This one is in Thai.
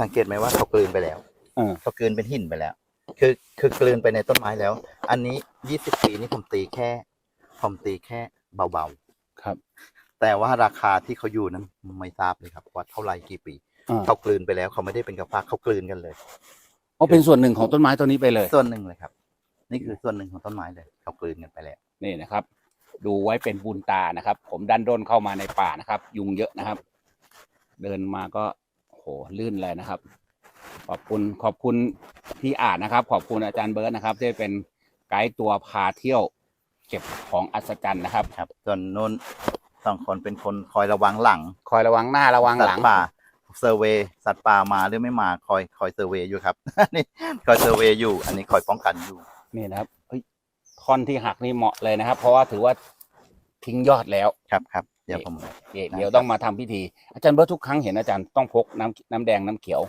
สังเกตไหมว่าเขากลืนไปแล้วเออเขากลืนเป็นหินไปแล้ว คือคือกลืนไปในต้นไม้แล้ว อันนี้ยี่สิบปีนี่ผมตีแค่ผมตีแค่เบาครับ ๆ แต่ว่าราคาที่เขาอยู่นั้นไม่ทราบเลยครับว่าเท่าไหร่กี่ปี อ่าเขากลืนไปแล้วเขาไม่ได้เป็นกระพากเขากลืนกันเลยอ๋อเป็นส่วนหนึ่งของต้นไม้ต้นนี้ไปเลย ส่วนหนึ่งเลยครับ นี่คือส่วนหนึ่งของต้นไม้เลย เขากลืนกันไปแล้ว นี่นะครับ ดูไว้เป็นบุญตานะครับ ผมดันด้นเข้ามาในป่านะครับ ยุงเยอะนะครับ เดินมาก็โห ลื่นเลยนะครับ ขอบคุณขอบคุณพี่อาจนะครับ ขอบคุณอาจารย์เบิร์ตนะครับ ที่เป็นไกด์ตัวพาเที่ยวเก็บของอัศจรรย์นะครับ ครับส่วนนู้นสองคนเป็นคนคอยระวังหลังคอยระวังหน้าระวังสัหตลังว์ป่าเซอร์เวย์สัตว์ป่ามาหรือไม่มาคอยคอยเซอร์เวย์อยู่ครับ นี่คอยเซอร์เวย์อยู่ อันนี้คอยป้องกันอยู่ นี่นะครับเฮ้ยท่อนที่หักนี่เหมาะเลยนะครับ เพราะว่าถือว่าทิ้งยอดแล้ว ครับครับ เดี๋ยวผมเดี๋ยวต้องมาทำพิธี อาจารย์เบิร์ตทุกครั้งเห็นอาจารย์ต้องพกน้ำน้ำแดงน้ำเขียว